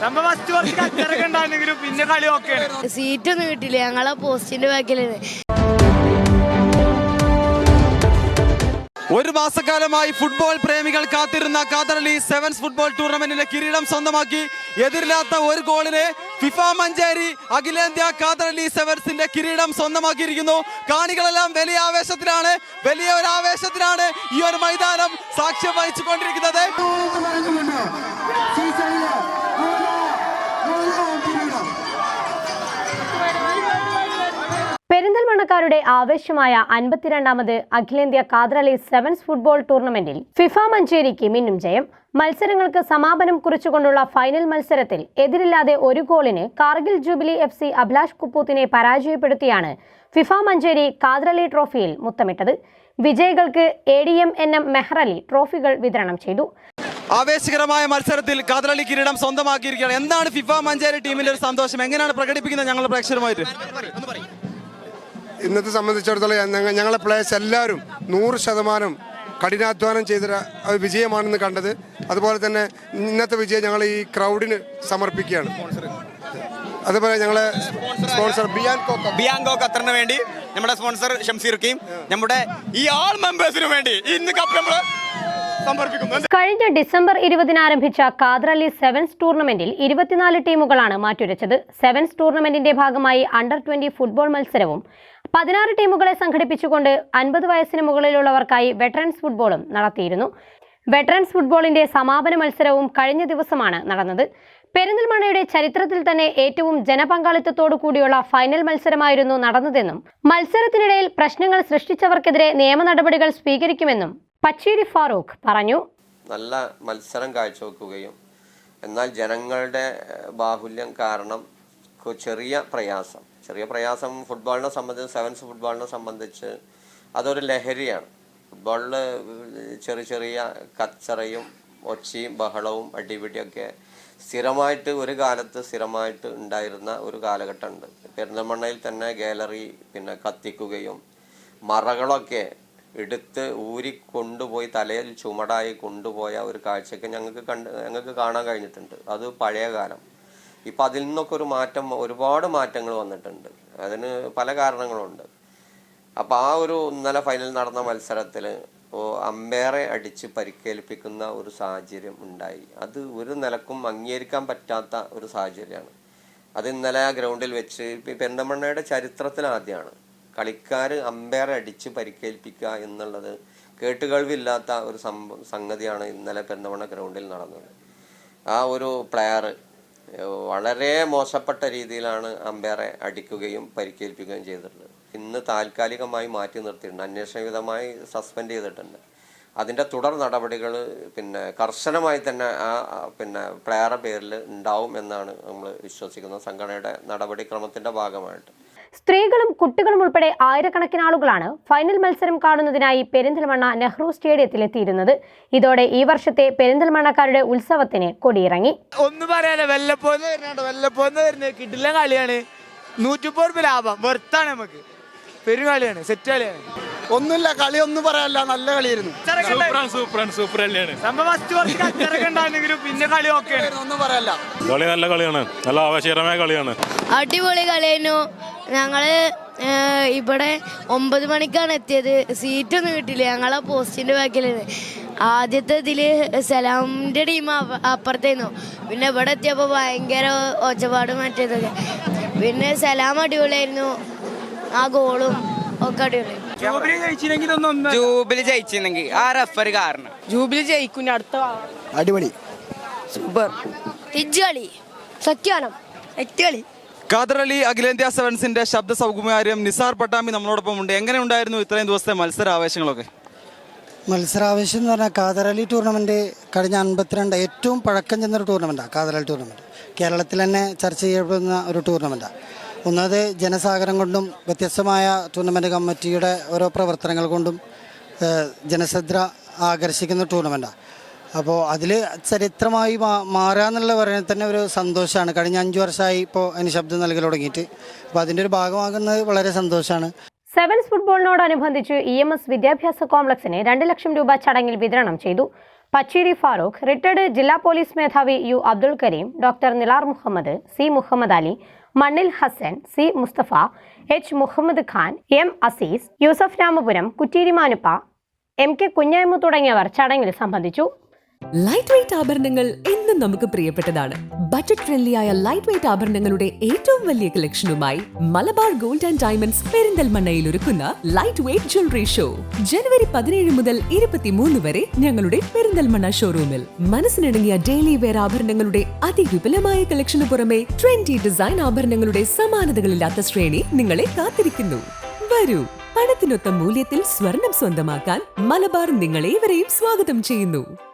സംഭവം ഫസ്റ്റ് കുറച്ച് കച്ചറൊക്കെ ഉണ്ടായിരുന്നെങ്കിലും പിന്നെ കളി ഓക്കെ സീറ്റൊന്നും കിട്ടില്ല ഞങ്ങളെ പോസ്റ്റിന്റെ ബാക്കിലാണ് ഒരു മാസക്കാലമായി ഫുട്ബോൾ പ്രേമികൾ കാത്തിരുന്ന കാതറലി സെവൻസ് ഫുട്ബോൾ ടൂർണമെന്റിലെ കിരീടം സ്വന്തമാക്കി. എതിരില്ലാത്ത ഒരു ഗോളിന് ഫിഫ മഞ്ചേരി അഖിലേന്ത്യാ കാതറലി സെവൻസിന്റെ കിരീടം സ്വന്തമാക്കിയിരിക്കുന്നു. കാണികളെല്ലാം വലിയ ആവേശത്തിലാണ്. വലിയ ഒരു ആവേശത്തിലാണ് ഈ ഒരു മൈതാനം സാക്ഷ്യം വഹിച്ചു കൊണ്ടിരിക്കുന്നത് പെരിന്തൽമണ്ണക്കാരുടെ ആവേശമായ അൻപത്തിരണ്ടാമത് അഖിലേന്ത്യാ കാദ്രലി സെവൻസ് ഫുട്ബോൾ ടൂർണമെന്റിൽ ഫിഫ മഞ്ചേരിക്ക് മിന്നും ജയം. മത്സരങ്ങൾക്ക് സമാപനം കുറിച്ചുകൊണ്ടുള്ള ഫൈനൽ മത്സരത്തിൽ എതിരില്ലാതെ ഒരു ഗോളിന് Kargil Jubilee F C Abhilash കുപ്പൂത്തിനെ പരാജയപ്പെടുത്തിയാണ് ഫിഫ മഞ്ചേരി കാദ്രലി ട്രോഫിയിൽ മുത്തമിട്ടത്. വിജയികൾക്ക് A D M N M Mehrali ട്രോഫികൾ വിതരണം ചെയ്തു. ആവേശകരമായ മത്സരത്തിൽ കാതറലി കിരീടം സ്വന്തമാക്കിയിരിക്കുകയാണ്. എന്താണ് ഫിഫ മഞ്ചേരി ടീമിന്റെ ഒരു സന്തോഷം? എങ്ങനെയാണ് പ്രകടിപ്പിക്കുന്നത് ഞങ്ങളുടെ പ്രേക്ഷകരുമായിട്ട്? ഇന്നത്തെ സംബന്ധിച്ചിടത്തോളം ഞങ്ങ- ഞങ്ങളെ പ്ലേയേഴ്സ് എല്ലാവരും നൂറ് ശതമാനം കഠിനാധ്വാനം ചെയ്ത ഒരു വിജയമാണെന്ന് കണ്ടത്. അതുപോലെ തന്നെ ഇന്നത്തെ വിജയം ഞങ്ങൾ ഈ ക്രൗഡിന് സമർപ്പിക്കുകയാണ്. അതുപോലെ ഞങ്ങളെ സ്പോൺസർ ബിയാങ്കോ ഖത്തറിന് വേണ്ടി നമ്മുടെ സ്പോൺസർ ഷംസീർക്കയും നമ്മുടെ ഈ ആൾ മെമ്പേഴ്സിനു വേണ്ടി ഇന്ന് കപ്പ് നമ്മൾ സമർപ്പിക്കുന്നു. കഴിഞ്ഞ ഡിസംബർ ഇരുപതിന് ആരംഭിച്ച കാദ്രലി സെവൻസ് ടൂർണമെന്റിൽ ഇരുപത്തിനാല് ടീമുകളാണ് മാറ്റുരച്ചത്. സെവൻസ് ടൂർണമെന്റിന്റെ ഭാഗമായി അണ്ടർ ട്വന്റി ഫുട്ബോൾ മത്സരവും പതിനാറ് ടീമുകളെ സംഘടിപ്പിച്ചുകൊണ്ട് അൻപത് വയസ്സിന് മുകളിലുള്ളവർക്കായി വെറ്ററൻസ് ഫുട്ബോളും നടത്തിയിരുന്നു. വെറ്ററൻസ് ഫുട്ബോളിന്റെ സമാപന മത്സരവും കഴിഞ്ഞ ദിവസമാണ് നടന്നത്. പെരിന്തൽമണ്ണയുടെ ചരിത്രത്തിൽ തന്നെ ഏറ്റവും ജനപങ്കാളിത്തത്തോടു കൂടിയുള്ള ഫൈനൽ മത്സരമായിരുന്നു നടന്നതെന്നും മത്സരത്തിനിടയിൽ പ്രശ്നങ്ങൾ സൃഷ്ടിച്ചവർക്കെതിരെ നിയമ നടപടികൾ സ്വീകരിക്കുമെന്നും പച്ചേരി ഫാറൂഖ് പറഞ്ഞു. നല്ല മത്സരം കാഴ്ചവെക്കുകയും എന്നാൽ ജനങ്ങളുടെ ബാഹുല്യം കാരണം ചെറിയ പ്രയാസം. ചെറിയ പ്രയാസം ഫുട്ബോളിനെ സംബന്ധിച്ച് സെവൻസ് ഫുട്ബോളിനെ സംബന്ധിച്ച് അതൊരു ലഹരിയാണ്. ഫുട്ബോളിൽ ചെറിയ ചെറിയ കച്ചറയും ഒച്ചയും ബഹളവും അടിപിടിയൊക്കെ സ്ഥിരമായിട്ട് ഒരു കാലത്ത് സ്ഥിരമായിട്ട് ഉണ്ടായിരുന്ന ഒരു കാലഘട്ടമുണ്ട്. പെരിന്തൽമണ്ണയിൽ തന്നെ ഗാലറി പിന്നെ കത്തിക്കുകയും മറകളൊക്കെ എടുത്ത് ഊരി കൊണ്ടുപോയി തലയിൽ ചുമടായി കൊണ്ടുപോയ ഒരു കാഴ്ചയൊക്കെ ഞങ്ങൾക്ക് കണ്ട് ഞങ്ങൾക്ക് കാണാൻ കഴിഞ്ഞിട്ടുണ്ട്. അത് പഴയ കാലം. ഇപ്പം അതിൽ നിന്നൊക്കെ ഒരു മാറ്റം ഒരുപാട് മാറ്റങ്ങൾ വന്നിട്ടുണ്ട്. അതിന് പല കാരണങ്ങളുണ്ട്. അപ്പം ആ ഒരു ഇന്നലെ ഫൈനൽ നടന്ന മത്സരത്തിൽ അമ്പയറെ അടിച്ച് പരിക്കേൽപ്പിക്കുന്ന ഒരു സാഹചര്യം ഉണ്ടായി. അത് ഒരു നിലക്കും അംഗീകരിക്കാൻ പറ്റാത്ത ഒരു സാഹചര്യമാണ്. അത് ഇന്നലെ ആ ഗ്രൗണ്ടിൽ വെച്ച് ഇപ്പം ചരിത്രത്തിൽ ആദ്യമാണ്. കളിക്കാർ അമ്പയറെ അടിച്ച് പരിക്കേൽപ്പിക്കുക എന്നുള്ളത് കേട്ടുകഴിവില്ലാത്ത ഒരു സംഭ സംഗതിയാണ് ഇന്നലെ പെരിന്തമണ്ണ ഗ്രൗണ്ടിൽ നടന്നത്. ആ ഒരു പ്ലെയർ വളരെ മോശപ്പെട്ട രീതിയിലാണ് അമ്പയറെ അടിക്കുകയും പരിക്കേൽപ്പിക്കുകയും ചെയ്തിട്ടുള്ളത്. ഇന്ന് താൽക്കാലികമായി മാറ്റി നിർത്തിയിട്ടുണ്ട്. അന്വേഷണവിധമായി സസ്പെൻഡ് ചെയ്തിട്ടുണ്ട്. അതിന്റെ തുടർ നടപടികൾ പിന്നെ കർശനമായി തന്നെ ആ പിന്നെ പ്ലെയറുടെ പേരിൽ ഉണ്ടാവും എന്നാണ് നമ്മൾ വിശ്വസിക്കുന്നത്. സംഘടനയുടെ നടപടിക്രമത്തിന്റെ ഭാഗമായിട്ട്. സ്ത്രീകളും കുട്ടികളും ഉൾപ്പെടെ ആയിരക്കണക്കിന് ആളുകളാണ് ഫൈനൽ മത്സരം കാണുന്നതിനായി പെരിന്തൽമണ്ണ നെഹ്റു സ്റ്റേഡിയത്തിലെത്തിയിരുന്നത് ഇതോടെ ഈ വർഷത്തെ പെരിന്തൽമണ്ണക്കാരുടെ ഉത്സവത്തിന് കൊടിയിറങ്ങി. ഒന്നും പറയാനോ വെല്ലപ്പോന്ന് വരുന്നുണ്ട്. കിട്ടില്ല കളിയാണ്. നൂറ്റിപ്പത് രൂപ ലാഭം. വെറുത്താണ് നമുക്ക്. പെരും കളിയാണ്. സെറ്റ് കളിയാണ്. ഒന്നുമില്ല കളി ഒന്നും പറയാനില്ല. നല്ല കളിയായിരുന്നു. ഒന്നും കളി നല്ല കളിയാണ്. നല്ല ആവേശകരമായ കളിയാണ്. അടിപൊളി കളിയായിരുന്നു. ഞങ്ങൾ ഇവിടെ ഒമ്പത് മണിക്കാണ് എത്തിയത്. സീറ്റ് ഒന്നും കിട്ടില്ല ഞങ്ങളെ പോസ്റ്റിന്റെ ബാക്കിലാണ്. ആദ്യത്തെ ഇതിൽ സലാമിന്റെ ടീം അപ്പുറത്തേന്നു. പിന്നെ ഇവിടെ എത്തിയപ്പോൾ ഭയങ്കര ഒച്ചപ്പാട് മറ്റേതൊക്കെ. പിന്നെ സലാം അടിപൊളിയായിരുന്നു. ആ ഗോളും ഒക്കെ അടിപൊളി ജോബിനെ ജയിച്ചില്ലെങ്കിൽ ഇതൊന്നും ജൂബിലി ജയിച്ചിരുന്നെങ്കിൽ ആ റെഫർ കാരണം. ജൂബിലി ജയിക്കും അടുത്ത അടിപൊളി. സൂപ്പർ. തിജ്ജളി കളി സത്യാനം കളി കാതറലി അഖിലേന്ത്യാ സെവൻസിന്റെ ശബ്ദ സൗകുമാര്യം നിസാർ പട്ടാമി നമ്മളോടൊപ്പം ഉണ്ട്. എങ്ങനെ ഉണ്ടായിരുന്നു ഇത്രയും ദിവസത്തെ മത്സരാവേശങ്ങളൊക്കെ? മത്സരാവേശം എന്ന് പറഞ്ഞാൽ കാതറലി ടൂർണമെന്റ് കഴിഞ്ഞ അൻപത്തിരണ്ട് ഏറ്റവും പഴക്കം ചെന്നൊരു ടൂർണമെന്റാണ് കാതറലി ടൂർണമെന്റ് കേരളത്തിൽ തന്നെ ചർച്ച ചെയ്യപ്പെടുന്ന ഒരു ടൂർണമെന്റാണ് ഒന്നത് ജനസാഗരം കൊണ്ടും വ്യത്യസ്തമായ ടൂർണമെന്റ് കമ്മിറ്റിയുടെ ഓരോ പ്രവർത്തനങ്ങൾ കൊണ്ടും ജനശ്രദ്ധ ആകർഷിക്കുന്ന ടൂർണമെന്റാണ് അപ്പോൾ അതിൽ ചരിത്രമായി മാ മാറുക എന്നുള്ള പറയുന്നത് തന്നെ ഒരു സന്തോഷമാണ് കഴിഞ്ഞ അഞ്ച് വർഷമായി ഇപ്പോൾ അതിന് ശബ്ദം നൽകൽ തുടങ്ങിയിട്ട്. അപ്പോൾ അതിന്റെ ഒരു ഭാഗമാകുന്നത് വളരെ സന്തോഷമാണ് സെവൻസ് ഫുട്ബോളിനോടനുബന്ധിച്ച് ഇ എം എസ് വിദ്യാഭ്യാസ കോംപ്ലക്സിന് രണ്ട് ലക്ഷം രൂപ ചടങ്ങിൽ വിതരണം ചെയ്തു. പച്ചേരി ഫാറൂഖ് റിട്ടയർഡ് ജില്ലാ പോലീസ് മേധാവി U Abdul Kareem doctor Nilar Muhammad C Muhammad Ali Mannil Hassan C Mustafa H Muhammad Khan M Azeez Yusuf Ramapuram Kutteeri Manuppa M K Kunhayma തുടങ്ങിയവർ ചടങ്ങിൽ സംബന്ധിച്ചു. ലൈറ്റ് വെയിറ്റ് ആഭരണങ്ങൾ എന്നും നമുക്ക് പ്രിയപ്പെട്ടതാണ്. ബജറ്റ് ഫ്രണ്ട്ലിയായ ലൈറ്റ് വെയിറ്റ് ആഭരണങ്ങളുടെ ഏറ്റവും വലിയ കളക്ഷനുമായി മലബാർ ഗോൾഡ് ആൻഡ് ഡയമണ്ട്സ് പെരിന്തൽമണ്ണയിൽ ഒരുക്കുന്ന ലൈറ്റ് വെയിറ്റ് ജ്വല്ലറി ഷോ ജനുവരി പതിനേഴ് മുതൽ ഇരുപത്തിമൂന്ന് വരെ ഞങ്ങളുടെ പെരിന്തൽമണ്ണ ഷോറൂമിൽ മനസ്സിനിണങ്ങിയ ഡെയിലി വെയർ ആഭരണങ്ങളുടെ അതിവിപുലമായ കളക്ഷന് പുറമെ ട്രെൻഡി ഡിസൈൻ ആഭരണങ്ങളുടെ സമാനതകളില്ലാത്ത ശ്രേണി നിങ്ങളെ കാത്തിരിക്കുന്നു. വരൂ പണത്തിനൊത്ത മൂല്യത്തിൽ സ്വർണം സ്വന്തമാക്കാൻ മലബാർ നിങ്ങളേവരെയും സ്വാഗതം ചെയ്യുന്നു.